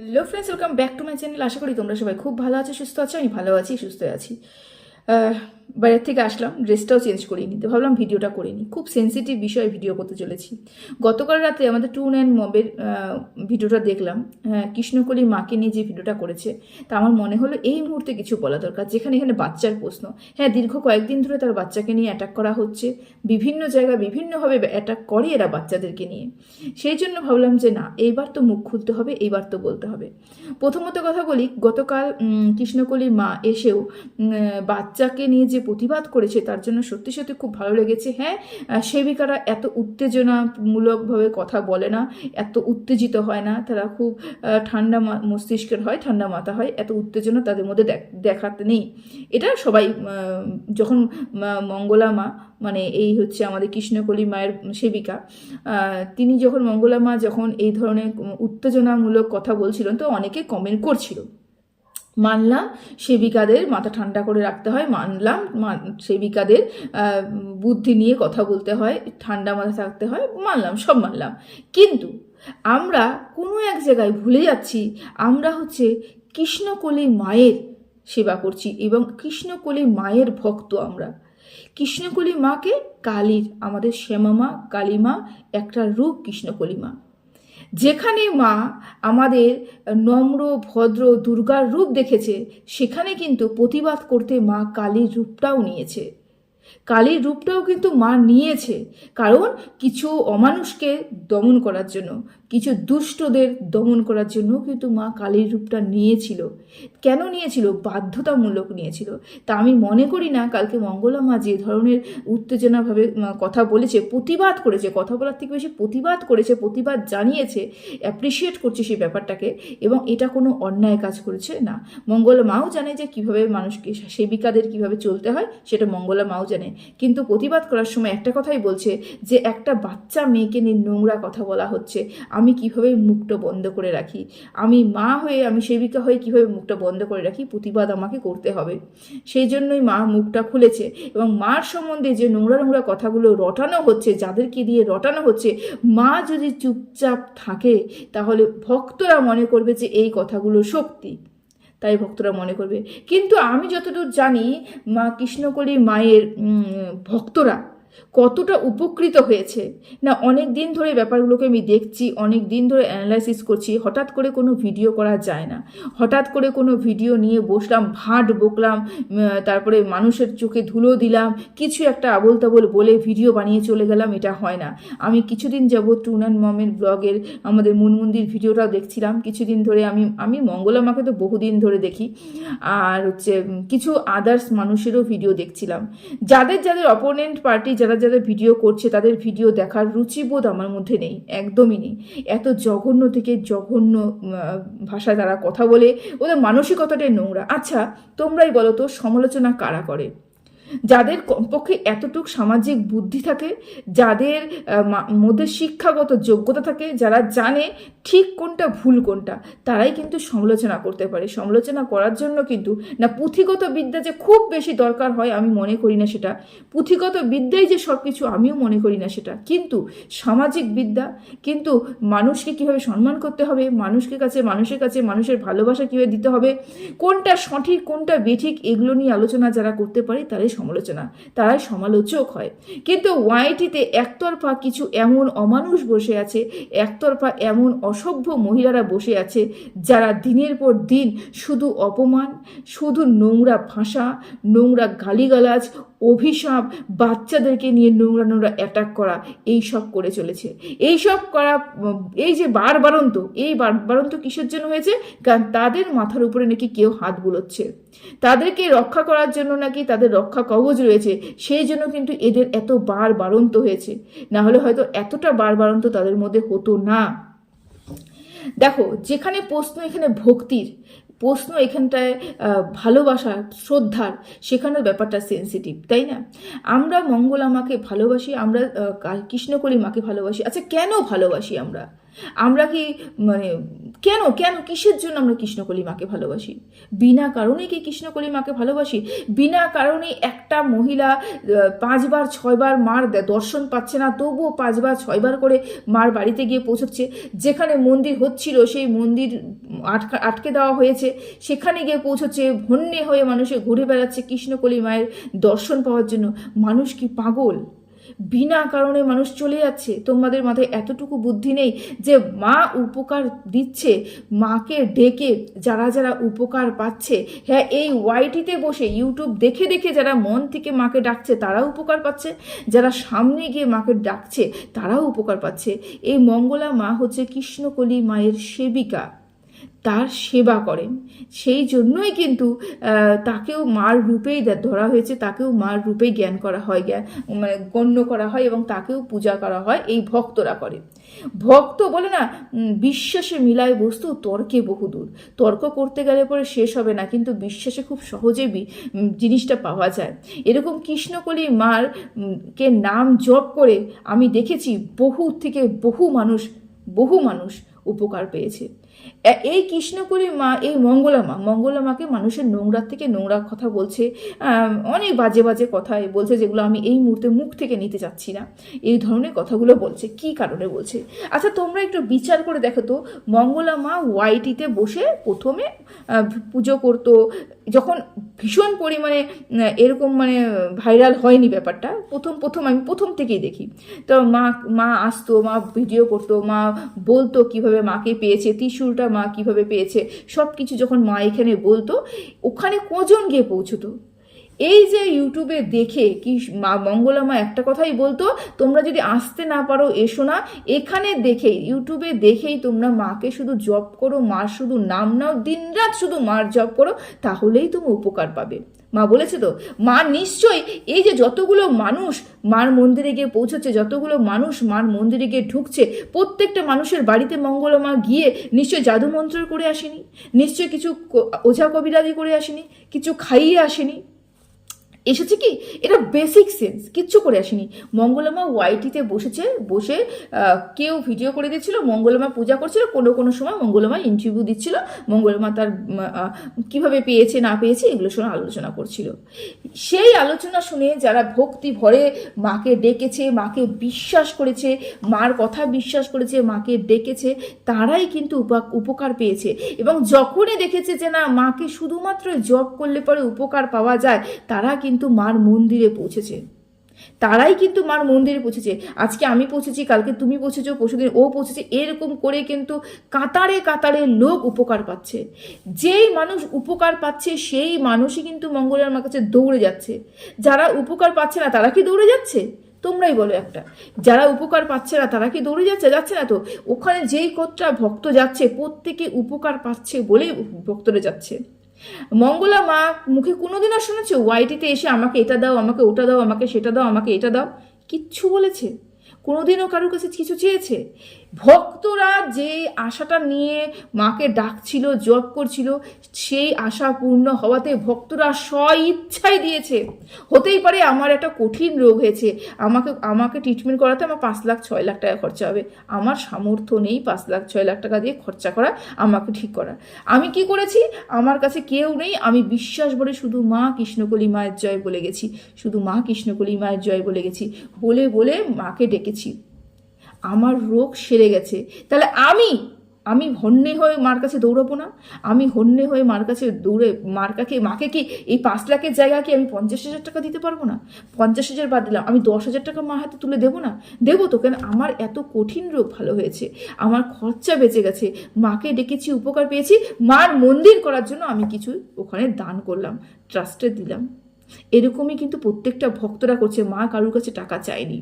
Hello friends welcome back to my channel আশা করি তোমরা সবাই খুব ভালো আছো, সুস্থ আছো, আমি ভালো আছি সুস্থ আছি। বাইরের থেকে আসলাম ড্রেসটাও চেঞ্জ করিয়ে নিতে। ভাবলাম ভিডিওটা করে নিই। খুব সেন্সিটিভ বিষয়ে ভিডিও করতে চলেছি। গতকাল রাতে আমাদের টু অ্যান্ড মবের ভিডিওটা দেখলাম। হ্যাঁ কৃষ্ণকলি মাকে নিয়ে যে ভিডিওটা করেছে তা আমার মনে হলো এই মুহূর্তে কিছু বলা দরকার। যেখানে এখানে বাচ্চার প্রশ্ন। হ্যাঁ দীর্ঘ কয়েকদিন ধরে তার বাচ্চাকে নিয়ে অ্যাটাক করা হচ্ছে। বিভিন্ন জায়গায় বিভিন্নভাবে অ্যাটাক করে এরা বাচ্চাদেরকে নিয়ে। সেই জন্য ভাবলাম যে না এইবার তো মুখ খুলতে হবে এইবার তো বলতে হবে। প্রথমত কথা বলি গতকাল উম, কৃষ্ণকলি মা এসেও বাচ্চাকে নিয়ে যে প্রতিবাদ করেছে তার জন্য সত্যি সত্যি খুব ভালো লেগেছে। হ্যাঁ সেবিকারা এত উত্তেজনামূলকভাবে কথা বলে না, এত উত্তেজিত হয় না, তারা খুব ঠান্ডা মস্তিষ্কের হয়, ঠান্ডা মাথা হয়, এত উত্তেজনা তাদের মধ্যে দেখাতে নেই। এটা সবাই যখন মঙ্গলা মা মানে এই হচ্ছে আমাদের কৃষ্ণকলি মায়ের সেবিকা তিনি যখন মঙ্গলা মা যখন এই ধরনের উত্তেজনামূলক কথা বলছিলেন, তো অনেকে কমেন্ট করছিল। মানলাম, সেবিকাদের মাথা ঠান্ডা করে রাখতে হয়, মানলাম মান- সেবিকাদের বুদ্ধি নিয়ে কথা বলতে হয়, ঠান্ডা মাথা থাকতে হয়, মানলাম, সব মানলাম। কিন্তু আমরা কোনো এক জায়গায় ভুলে যাচ্ছি, আমরা হচ্ছে কৃষ্ণকলি মায়ের সেবা করছি এবং কৃষ্ণকলি মায়ের ভক্ত আমরা। কৃষ্ণকলি মাকে কালীর, আমাদের শ্যামামা কালীমা একটা রূপ কৃষ্ণকলি মা। যেখানে মা আমাদের নম্র, ভদ্র, দুর্গার রূপ দেখেছে, সেখানে কিন্তু প্রতিবাদ করতে মা কালীর রূপটাও নিয়েছে। কালীর রূপটাও কিন্তু মা নিয়েছে, কারণ কিছু অমানুষকে দমন করার জন্য। কিছু দুষ্টদের দমন করার জন্য কিন্তু মা কালীর রূপটা নিয়েছিল। কেন নিয়েছিল? বাধ্যতামূলক নিয়েছিল। তা আমি মনে করি না, কালকে মঙ্গলা মা যে ধরনের উত্তেজনাভাবে কথা বলেছে, প্রতিবাদ করেছে, কথা বলার থেকে বেশি প্রতিবাদ করেছে, প্রতিবাদ জানিয়েছে অ্যাপ্রিসিয়েট করছে সেই ব্যাপারটাকে এবং এটা কোনো অন্যায় কাজ করেছে না। মঙ্গলা মাও জানে যে কীভাবে মানুষকে সেবিকাদের কীভাবে চলতে হয়, সেটা মঙ্গলা মাও জানে। কিন্তু প্রতিবাদ করার সময় একটা কথাই বলছে যে, একটা বাচ্চা মেয়েকে নিয়ে নোংরা কথা বলা হচ্ছে। কীভাবে মুখটা বন্ধ করে রাখি? আমি মা হয়ে, আমি সেবিকা হয়ে কীভাবে মুখটা বন্ধ করে রাখি? প্রতিবাদ আমাকে করতে হবে। সেই জন্যই মা মুখটা খুলেছে এবং মার সম্বন্ধে যে নোংরা নোংরা কথাগুলো রটানো হচ্ছে, যাদেরকে দিয়ে রটানো হচ্ছে, মা যদি চুপচাপ থাকে, তাহলে ভক্তরা মনে করবে যে এই কথাগুলো সত্যি। তাই ভক্তরা মনে করবে। কিন্তু আমি যতদূর জানি, মা কৃষ্ণকলি মায়ের ভক্তরা কতটা উপকৃত হয়েছে? না, অনেক দিন ধরে ব্যাপারগুলোকে আমি দেখছি, অনেক দিন ধরে অ্যানালাইসিস করছি, হঠাৎ করে কোনো ভিডিও করা যায় না। হঠাৎ করে কোনো ভিডিও নিয়ে বসলাম ভাট বকলাম তারপরে মানুষের চোখে ধুলো দিলাম, কিছু একটা আবোল তাবোল বলে ভিডিও বানিয়ে চলে গেলাম, এটা হয় না। আমি কিছুদিন যাব টুন অ্যান্ড মমের ব্লগের আমাদের মুনমন্দির ভিডিওটাও দেখছিলাম, কিছুদিন ধরে আমি আমি মঙ্গলা মাকে তো বহুদিন ধরে দেখি, আর হচ্ছে কিছু আদার্স মানুষেরও ভিডিও দেখছিলাম। যাদের যাদের অপোনেন্ট পার্টি যারা যারা ভিডিও করছে, তাদের ভিডিও দেখার রুচিবোধ আমার মধ্যে নেই, একদমই নেই। এত জঘন্য থেকে জঘন্য ভাষায় তারা কথা বলে, ওদের মানসিকতাটাই নোংরা। আচ্ছা তোমরাই বলো তো, সমালোচনা কারা করে? যাদের কমপক্ষে এতটুক সামাজিক বুদ্ধি থাকে, যাদের মধ্যে শিক্ষাগত যোগ্যতা থাকে, যারা জানে ঠিক কোনটা ভুল কোনটা, তারাই কিন্তু সমালোচনা করতে পারে। সমালোচনা করার জন্য কিন্তু, না, পুঁথিগত বিদ্যা যে খুব বেশি দরকার হয়, আমি মনে করি না সেটা। পুঁথিগত বিদ্যাই যে সব কিছু আমিও মনে করি না সেটা। কিন্তু সামাজিক বিদ্যা, কিন্তু মানুষকে কীভাবে সম্মান করতে হবে, মানুষকে কাছে, মানুষের কাছে, মানুষের ভালোবাসা কীভাবে দিতে হবে, কোনটা সঠিক, কোনটা বেঠিক, এগুলো নিয়ে আলোচনা যারা করতে পারে, তারাই সমালোচনা, তারাই সমালোচক হয়। কিন্তু ওয়াইটিতে একতরফা কিছু এমন অমানুষ বসে আছে, একতরফা এমন অসভ্য মহিলারা বসে আছে, যারা দিনের পর দিন শুধু অপমান, শুধু নোংরা ভাষা, নোংরা গালিগালাজ অভিশাপ বাচ্চাদেরকে নিয়ে নোংরা নোংরা অ্যাটাক করা, এই সব করে চলেছে। এই সব করা, এই যে বারবারন্ত এই বারবারন্ত কিসের জন্য হয়েছে? কারণ তাদের মাথার উপরে নাকি কেউ হাত বুলোচ্ছে। তাদেরকে রক্ষা করার জন্য নাকি তাদের রক্ষা কবচ রয়েছে, সেই জন্য কিন্তু এদের এত বার বারন্ত হয়েছে। না হলে হয়তো এতটা বার বারন্ত তাদের মধ্যে হতো না। দেখো, যেখানে প্রশ্ন এখানে ভক্তির প্রশ্ন এখানটায় ভালোবাসার ভালোবাসা, শ্রদ্ধার সেখানেও ব্যাপারটা সেন্সিটিভ তাই না? আমরা মঙ্গলা মাকে ভালোবাসি, আমরা কৃষ্ণকলি মাকে ভালোবাসি। আচ্ছা কেন ভালোবাসি আমরা? আমরা কি মানে কেন কেন, কিসের জন্য আমরা কৃষ্ণকলি মাকে ভালোবাসি? বিনা কারণে কি কৃষ্ণকলি মাকে ভালোবাসি? বিনা কারণে একটা মহিলা পাঁচবার, ছয়বার মার দর্শন পাচ্ছে না, তবুও পাঁচবার, ছয়বার করে মার বাড়িতে গিয়ে পৌঁছচ্ছে। যেখানে মন্দির হচ্ছিল, সেই মন্দির আটকা, আটকে দেওয়া হয়েছে। সেখানে গিয়ে পৌঁছচ্ছে ভন্যে হয়ে মানুষে ঘুরে বেড়াচ্ছে কৃষ্ণকলি মায়ের দর্শন পাওয়ার জন্য। মানুষ কি পাগল? বিনা কারণে মানুষ চলে যাচ্ছে। তোমাদের মাথায় এতটুকু বুদ্ধি নেই যে মা উপকার দিচ্ছে, মাকে ডেকে যারা যারা উপকার পাচ্ছে। হ্যাঁ এই ওয়াইটিতে বসে ইউটিউব দেখে দেখে যারা মন থেকে মাকে ডাকছে, তারাও উপকার পাচ্ছে। যারা সামনে গিয়ে মাকে ডাকছে, তারাও উপকার পাচ্ছে। এই মঙ্গলা মা হচ্ছে কৃষ্ণকলি মায়ের সেবিকা। তার সেবা করেন। সেই জন্যই কিন্তু তাকেও মার রূপেই ধরা হয়েছে, তাকেও মার রূপেই জ্ঞান করা হয় জ্ঞান মানে গণ্য করা হয় এবং তাকেও পূজা করা হয়, এই ভক্তরা করে। ভক্ত বলে না বিশ্বাসে মিলায় বস্তু, তর্কে বহুদূর। তর্ক করতে গেলে পরে শেষ হবে না, কিন্তু বিশ্বাসে খুব সহজেই বি- জিনিসটা পাওয়া যায়। এরকম কৃষ্ণকলি মার কে নাম জপ করে, আমি দেখেছি বহু থেকে বহু মানুষ বহু মানুষ উপকার পেয়েছে। এই কৃষ্ণকলি মা, এই মঙ্গলা মা, মঙ্গলা মাকে মানুষের নোংরা থেকে নোংরা কথা বলছে অনেক বাজে বাজে কথা বলছে যেগুলো আমি এই মুহূর্তে মুখ থেকে নিতে চাচ্ছি না। এই ধরনের কথাগুলো বলছে, কি কারণে বলছে? আচ্ছা তোমরা একটু বিচার করে দেখো তো, মঙ্গলা মা ওয়াইটিতে বসে প্রথমে পুজো করতো, যখন ভীষণ পরিমাণে এরকম মানে ভাইরাল হয়নি ব্যাপারটা, প্রথম প্রথম আমি প্রথম থেকেই দেখি। তো মা মা আসতো, মা ভিডিও করতো, মা বলতো কীভাবে মাকে পেয়েছে, ত্রিশূলটা মা কীভাবে পেয়েছে সব কিছু যখন মা এখানে বলতো, ওখানে কজন গিয়ে পৌঁছতো? এই যে ইউটিউবে দেখে কি মা মঙ্গলা মা একটা কথাই বলতো, তোমরা যদি আসতে না পারো, এসো না। এখানে দেখেই, ইউটিউবে দেখেই তোমরা মাকে শুধু জপ করো, মার শুধু নাম নাও, দিনরাত শুধু মার জপ করো, তাহলেই তুমি উপকার পাবে। মা বলেছে তো, মা নিশ্চয়ই এই যে যতগুলো মানুষ মার মন্দিরে গিয়ে পৌঁছচ্ছে, যতগুলো মানুষ মার মন্দিরে গিয়ে ঢুকছে, প্রত্যেকটা মানুষের বাড়িতে মঙ্গলমা গিয়ে নিশ্চয় জাদুমন্ত্র করে আসেনি নিশ্চয় কিছু ওঝা কবিরাজি করে আসেনি, কিছু খাইয়ে আসেনি এসেছে কি? এটা বেসিক সেন্স কিচ্ছু করে আসেনি। মঙ্গলমা ওয়াইটিতে বসেছে, বসে কেউ ভিডিও করে দিচ্ছিল, মঙ্গলমা পূজা করছিল, কোনো কোনো সময় মঙ্গলমা ইন্টারভিউ দিচ্ছিল, মঙ্গলমা তার কীভাবে পেয়েছে, না পেয়েছে, এগুলো শুনে আলোচনা করছিল। সেই আলোচনা শুনে যারা ভক্তি ভরে মাকে ডেকেছে, মাকে বিশ্বাস করেছে, মার কথা বিশ্বাস করেছে, মাকে ডেকেছে, তারাই কিন্তু উপা- উপকার পেয়েছে। এবং যখনই দেখেছে যে না, মাকে শুধুমাত্র জপ করলে পরে উপকার পাওয়া যায়, তারা কিন্তু মার মন্দিরে পৌঁছেছে। তারাই কিন্তু মার মন্দিরে পৌঁছেছে। আজকে আমি পৌঁছেছি, কালকে তুমি পৌঁছেছো, পরশুদিন ও পৌঁছেছে, এরকম করে কিন্তু কাতারে কাতারে লোক উপকার পাচ্ছে। যেই মানুষ উপকার পাচ্ছে, সেই মানুষই কিন্তু মঙ্গলের মার কাছে দৌড়ে যাচ্ছে। যারা উপকার পাচ্ছে না, তারা কি দৌড়ে যাচ্ছে? তোমরাই বলো একটা। যারা উপকার পাচ্ছে না, তারা কি দৌড়ে যাচ্ছে যাচ্ছে না তো? ওখানে যেই কতটা ভক্ত যাচ্ছে, প্রত্যেকে উপকার পাচ্ছে বলেই ভক্তরা যাচ্ছে। মঙ্গলা মা, মুখে কোনোদিনও শুনেছো ওয়াইটিতে এসে আমাকে এটা দাও, আমাকে ওটা দাও, আমাকে সেটা দাও, আমাকে এটা দাও? কিচ্ছু বলেছে? কোনোদিনও কারোর কাছে কিছু চেয়েছে? ভক্তরা যে আশাটা নিয়ে মাকে ডাকছিল, জপ করছিল, সেই আশা পূর্ণ হওয়াতে ভক্তরা স্ব ইচ্ছাই দিয়েছে। হতেই পারে আমার একটা কঠিন রোগ হয়েছে। আমাকে আমাকে ট্রিটমেন্ট করাতে আমার পাঁচ লাখ, ছয় লাখ টাকা খরচা হবে। আমার সামর্থ্য নেই পাঁচ লাখ, ছয় লাখ টাকা দিয়ে খরচা করা, আমাকে ঠিক করা। আমি কি করেছি? আমার কাছে কেউ নেই। আমি বিশ্বাস ভরে শুধু মা কৃষ্ণকলি মায়ের জয় বলে গেছি। শুধু মা কৃষ্ণকলি মায়ের জয় বলে গেছি। বলে বলে মাকে ডেকেছি। আমার রোগ সেরে গেছে। তাহলে আমি আমি হন্যে হয়ে মার কাছে দৌড়াবো না? আমি হন্যে হয়ে মার কাছে দৌড়ে মার কাছে মাকে কি এই পাঁচ লাখের জায়গা কি আমি পঞ্চাশ হাজার টাকা দিতে পারব না? পঞ্চাশ হাজার বাদ দিলাম, আমি দশ হাজার টাকা মা হাতে তুলে দেবো না? দেবো তো, কেন আমার এত কঠিন রোগ ভালো হয়েছে। আমার খরচা বেঁচে গেছে। মাকে ডেকেছি, উপকার পেয়েছি। মার মন্দির করার জন্য আমি কিছু ওখানে দান করলাম ট্রাস্টে দিলাম। এরকমই কিন্তু প্রত্যেকটা ভক্তরা করছে, মা কারুর কাছে টাকা চায়নি।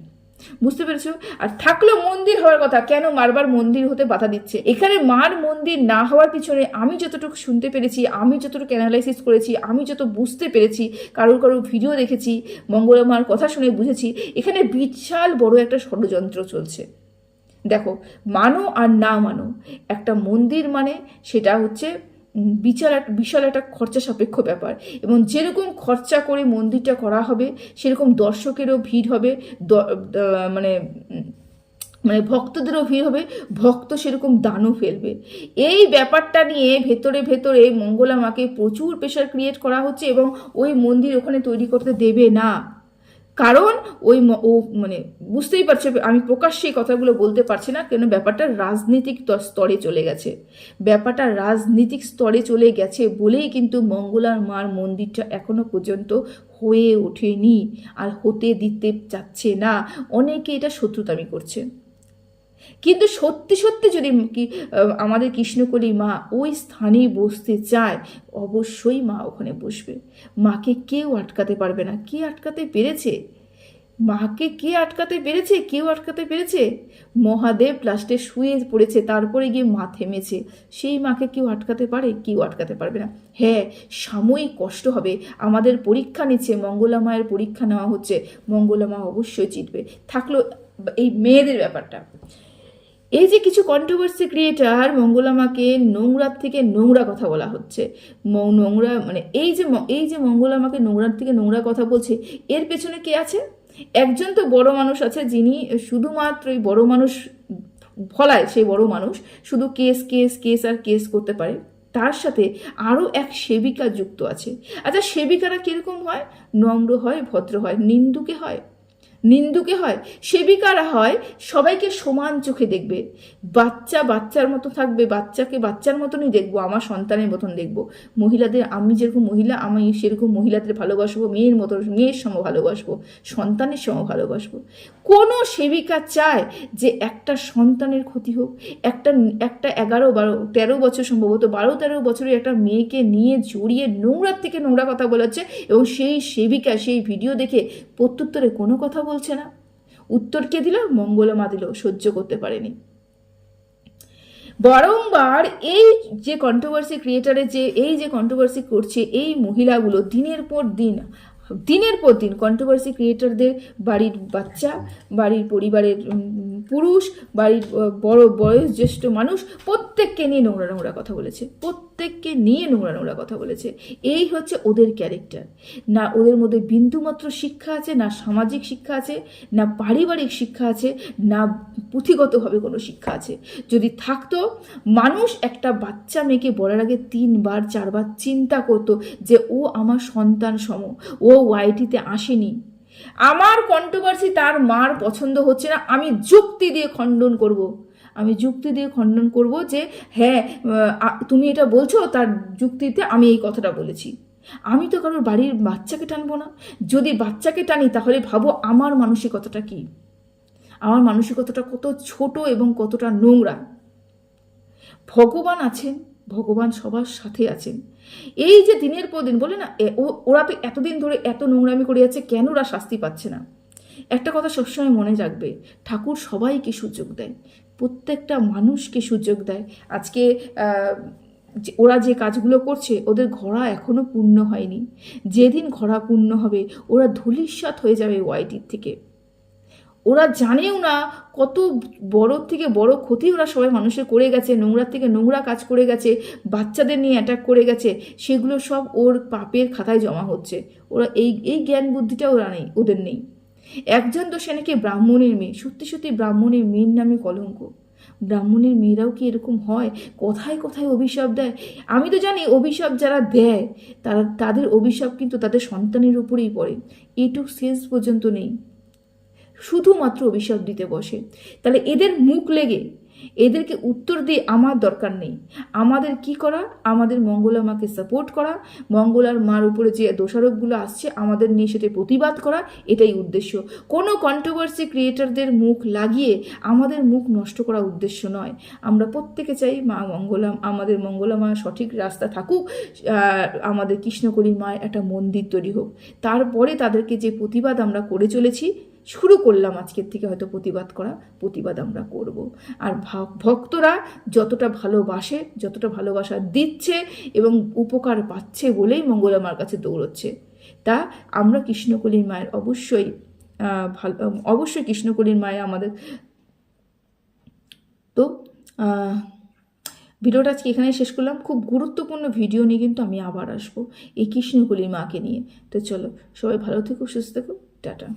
বুঝতে পেরেছ? আর থাকল মন্দির হওয়ার কথা, কেন মারবার মন্দির হতে বাধা দিচ্ছে? এখানে মার মন্দির না হওয়ার পিছনে আমি যতটুকু শুনতে পেরেছি, আমি যতটুকু অ্যানালাইসিস করেছি, আমি যত বুঝতে পেরেছি, কারোর কারোর ভিডিও দেখেছি, মঙ্গলমার কথা শুনে বুঝেছি, এখানে বিশাল বড় একটা ষড়যন্ত্র চলছে। দেখো, মানো আর না মানো, একটা মন্দির মানে সেটা হচ্ছে বিশাল এক বিশাল একটা খরচা সাপেক্ষ ব্যাপার। এবং যেরকম খরচা করে মন্দিরটা করা হবে, সেরকম দর্শকেরও ভিড় হবে মানে মানে ভক্তদেরও ভিড় হবে, ভক্ত সেরকম দানও ফেলবে। এই ব্যাপারটা নিয়ে ভেতরে ভেতরে মঙ্গলা মাকে প্রচুর প্রেশার ক্রিয়েট করা হচ্ছে এবং ওই মন্দির ওখানে তৈরি করতে দেবে না। কারণ ওই ও মানে বুঝতেই পারছে, আমি প্রকাশ্যে এই কথাগুলো বলতে পারছি না, কেন ব্যাপারটা রাজনীতিক স্তরে চলে গেছে। ব্যাপারটা রাজনীতিক স্তরে চলে গেছে বলেই কিন্তু মঙ্গলার মার মন্দিরটা এখনও পর্যন্ত হয়ে ওঠেনি, আর হতে দিতে চাচ্ছে না। অনেকে এটা শত্রুতামি করছে। কিন্তু সত্যি সত্যি যদি কি আমাদের কৃষ্ণকলি মা ওই স্থানে বসতে চায়, অবশ্যই মা ওখানে বসবে। মাকে কেউ আটকাতে পারবে না? কে আটকাতে পেরেছে? মাকে কে আটকাতে পেরেছে? কেউ আটকাতে পেরেছে? মহাদেব লাস্টে শুয়ে পড়েছে, তারপরে গিয়ে মা থেমেছে। সেই মাকে কেউ আটকাতে পারে? কেউ আটকাতে পারবে না। হ্যাঁ সাময়িক কষ্ট হবে। আমাদের পরীক্ষা নিচ্ছে, মঙ্গলা মায়ের পরীক্ষা নেওয়া হচ্ছে। মঙ্গলা মা অবশ্যই জিতবে। থাকল এই মেয়েদের ব্যাপারটা। এই যে কিছু কন্ট্রোভার্সি ক্রিয়েটার মঙ্গলামাকে নোংরার থেকে নোংরা কথা বলা হচ্ছে। নোংরা মানে এই যে এই যে মঙ্গলামাকে নোংরার থেকে নোংরা কথা বলছে, এর পেছনে কে আছে? একজন তো বড় মানুষ আছে যিনি শুধুমাত্র এই বড় মানুষ ফলায় সেই বড় মানুষ, শুধু কেস কেস কেস আর কেস করতে পারে। তার সাথে আরও এক সেবিকা যুক্ত আছে। আচ্ছা সেবিকারা কীরকম হয়? নম্র হয়, ভদ্র হয়, নিন্দুকে হয়। নিন্দুকে হয়, সেবিকারা হয়, সবাইকে সমান চোখে দেখবে। বাচ্চা বাচ্চার মতো থাকবে, বাচ্চাকে বাচ্চার মতনই দেখব, আমার সন্তানের মতন দেখব। মহিলাদের, আমি যেরকম মহিলা, আমি সেরকম মহিলাদের ভালোবাসবো, মেয়ের মতো, মেয়ের সঙ্গে ভালোবাসবো, সন্তানের সঙ্গে ভালোবাসবো। কোনো সেবিকা চায় যে একটা সন্তানের ক্ষতি হোক, একটা একটা এগারো বারো, তেরো বছর সম্ভবত, বারো তেরো বছরের একটা মেয়েকে নিয়ে জড়িয়ে নোংরার থেকে নোংরা কথা বলাচ্ছে এবং সেই সেবিকা, সেই ভিডিও দেখে প্রত্যুত্তরে কোনো কথা বলছে না। উত্তর কে দিল? মঙ্গলমা দিল। সহ্য করতে পারেনি। বারংবার এই যে কন্ট্রোভার্সি ক্রিয়েটারে যে, এই যে কন্ট্রোভার্সি করছে এই মহিলাগুলো দিনের পর দিন, দিনের পর দিন কন্ট্রোভার্সি ক্রিয়েটারদের বাড়ির বাচ্চা, বাড়ির পরিবারের পুরুষ, বাড়ির বড় বয়োজ্যেষ্ঠ মানুষ, প্রত্যেককে নিয়ে নোংরা নোংরা কথা বলেছে। প্রত্যেককে নিয়ে নোংরা নোংরা কথা বলেছে। এই হচ্ছে ওদের ক্যারেক্টার না ওদের মধ্যে বিন্দুমাত্র শিক্ষা আছে, না সামাজিক শিক্ষা আছে, না পারিবারিক শিক্ষা আছে, না পুঁথিগতভাবে কোনো শিক্ষা আছে। যদি থাকতো, মানুষ একটা বাচ্চা মেয়েকে বলার আগে তিনবার, চারবার চিন্তা করতো যে ও আমার সন্তান সম, ও ওয়াইটিতে আসেনি। আমার কন্ট্রোভার্সি তার মার পছন্দ হচ্ছে না, আমি যুক্তি দিয়ে খণ্ডন করব। আমি যুক্তি দিয়ে খণ্ডন করব যে হ্যাঁ তুমি এটা বলছো, তার যুক্তিতে আমি এই কথাটা বলেছি। আমি তো কারোর বাড়ির বাচ্চাকে টানবো না। যদি বাচ্চাকে টানি, তাহলে ভাবো আমার মানসিকতাটা কি? আমার মানসিকতাটা কত ছোট এবং কতটা নোংরা। ভগবান আছেন ভগবান সবার সাথে আছেন। এই যে দিনের পর দিন, বলে না ওরা তো এতদিন ধরে এত নোংরামি করে যাচ্ছে কেন ওরা শাস্তি পাচ্ছে না? একটা কথা সবসময় মনে রাখবে, ঠাকুর সবাইকে সুযোগ দেয়, প্রত্যেকটা মানুষকে সুযোগ দেয়। আজকে ওরা যে কাজগুলো করছে, ওদের ঘোড়া এখনও পূর্ণ হয়নি। যেদিন ঘোড়া পূর্ণ হবে, ওরা ধূলিসাৎ হয়ে যাবে ওয়াইটির থেকে। ওরা জানেও না কত বড় থেকে বড় ক্ষতি ওরা সবাই মানুষের করে গেছে নোংরার থেকে নোংরা কাজ করে গেছে, বাচ্চাদের নিয়ে অ্যাটাক করে গেছে, সেগুলো সব ওর পাপের খাতায় জমা হচ্ছে। ওরা এই এই জ্ঞান বুদ্ধিটা ওরা নেই, ওদের নেই। একজন তো সে নাকি ব্রাহ্মণের মেয়ে, সত্যি সত্যি ব্রাহ্মণের মেয়ের নামে কলঙ্ক। ব্রাহ্মণের মেয়েরাও কি এরকম হয়? কথায় কথায় অভিশাপ দেয়। আমি তো জানি অভিশাপ যারা দেয়, তারা, তাদের অভিশাপ কিন্তু তাদের সন্তানের উপরেই পড়ে। এটুক শেষ পর্যন্ত নেই। শুধুমাত্র অভিশাপ দিতে বসে। তাহলে এদের মুখ লেগে এদেরকে উত্তর দিয়ে আমার দরকার নেই। আমাদের কি করা? আমাদের মঙ্গলা মাকে সাপোর্ট করা। মঙ্গলার মার উপরে যে দোষারোপগুলো আসছে, আমাদের নিয়ে সেটা প্রতিবাদ করা, এটাই উদ্দেশ্য। কোনো কন্ট্রোভার্সি ক্রিয়েটারদের মুখ লাগিয়ে আমাদের মুখ নষ্ট করা উদ্দেশ্য নয়। আমরা প্রত্যেকে চাই মা মঙ্গলা, আমাদের মঙ্গলা মা সঠিক রাস্তা থাকুক আমাদের কৃষ্ণকলি মায়ের একটা মন্দির তৈরি হোক। তারপরে তাদেরকে যে প্রতিবাদ আমরা করে চলেছি শুরু করলাম আজকের থেকে হয়তো প্রতিবাদ করা, প্রতিবাদ আমরা করব। আর ভক্তরা যতটা ভালোবাসে, যতটা ভালোবাসা দিচ্ছে এবং উপকার পাচ্ছে বলেই মঙ্গল আমার কাছে দৌড়চ্ছে। তা আমরা কৃষ্ণকলির মায়ের অবশ্যই ভালো, অবশ্যই কৃষ্ণকলির মায়ের আমাদের, তো ভিডিওটা আজকে এখানে শেষ করলাম। খুব গুরুত্বপূর্ণ ভিডিও নিয়ে কিন্তু আমি আবার আসব এই কৃষ্ণকলির মাকে নিয়ে। তো চলো, সবাই ভালো থেকো, সুস্থ থেকো, টাটা।